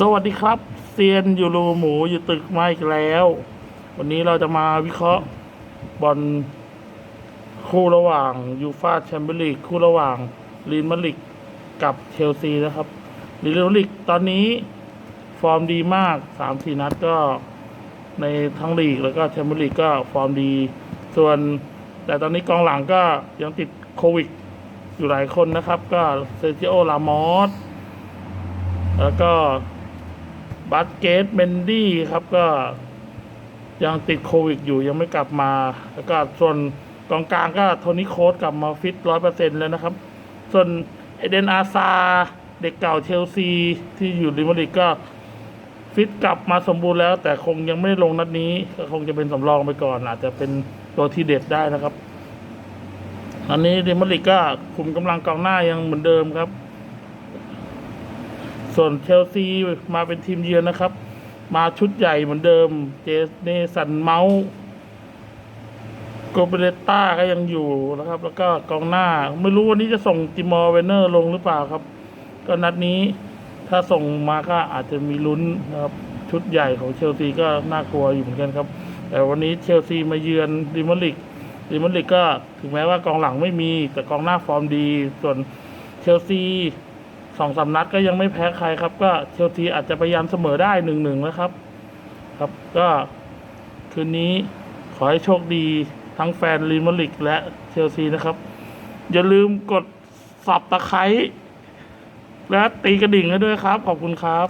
สวัสดีครับเซียนยูรูหมูอยู่ตึกมาอีกแล้ว วันนี้เราจะมาวิเคราะห์บอลคู่ระหว่างยูฟาแชมเปี้ยนลีกคู่ระหว่างลีนมาริกกับเชลซีนะครับลีนมาริกตอนนี้ฟอร์มดีมากสามสี่นัดก็ในทั้งลีกแล้วก็แชมเปี้ยนลีกก็ฟอร์มดี ส่วน แต่ตอนนี้กองหลังก็ยังติดโควิด อยู่หลายคนนะครับ ก็เซอร์จิโอลามอสแล้วก็ บัสเกตเมนดี้ครับก็ยังติดโควิดอยู่ยังไม่กลับมา แล้วก็ส่วนกองกลางก็โทนี่โค้ดกลับมาฟิตร้อยเปอร์เซ็นแล้วนะครับ ส่วนเอเดนอาซา เด็กเก่าเชลซีที่อยู่ริมาริกก็ฟิตกลับมาสมบูรณ์แล้ว แต่คงยังไม่ได้ลงนัดนี้ ก็คงจะเป็นสำรองไปก่อน อาจจะเป็นตัวที่เด็ดได้นะครับ อันนี้ริมาริกก็คุมกำลังกองหน้ายังเหมือนเดิมครับ ส่วนเชลซีมาเป็นทีมเยือนนะครับ มาชุดใหญ่เหมือนเดิม เจเนสันเมาส์โกเบเลต้าก็ยังอยู่นะครับ แล้วก็กองหน้า ไม่รู้วันนี้จะส่งติมอร์เวนเนอร์ลงหรือเปล่าครับ ก็นัดนี้ถ้าส่งมาก็อาจจะมีลุ้นนะครับ ชุดใหญ่ของเชลซีก็น่ากลัวอยู่เหมือนกันครับ แต่วันนี้เชลซีมาเยือนดิมาริกดิมาริกก็ถึงแม้ว่ากองหลังไม่มี แต่กองหน้าฟอร์มดี ส่วนเชลซี สองสามนัดก็ยังไม่แพ้ใครครับ ก็เชลซีอาจจะพยายามเสมอได้หนึ่งหนึ่งนะครับ ครับก็คืนนี้ขอให้โชคดีทั้งแฟนลีมอลิกและเชลซีนะครับ อย่าลืมกดสับตะไคร้และตีกระดิ่งให้ด้วยครับ ขอบคุณครับ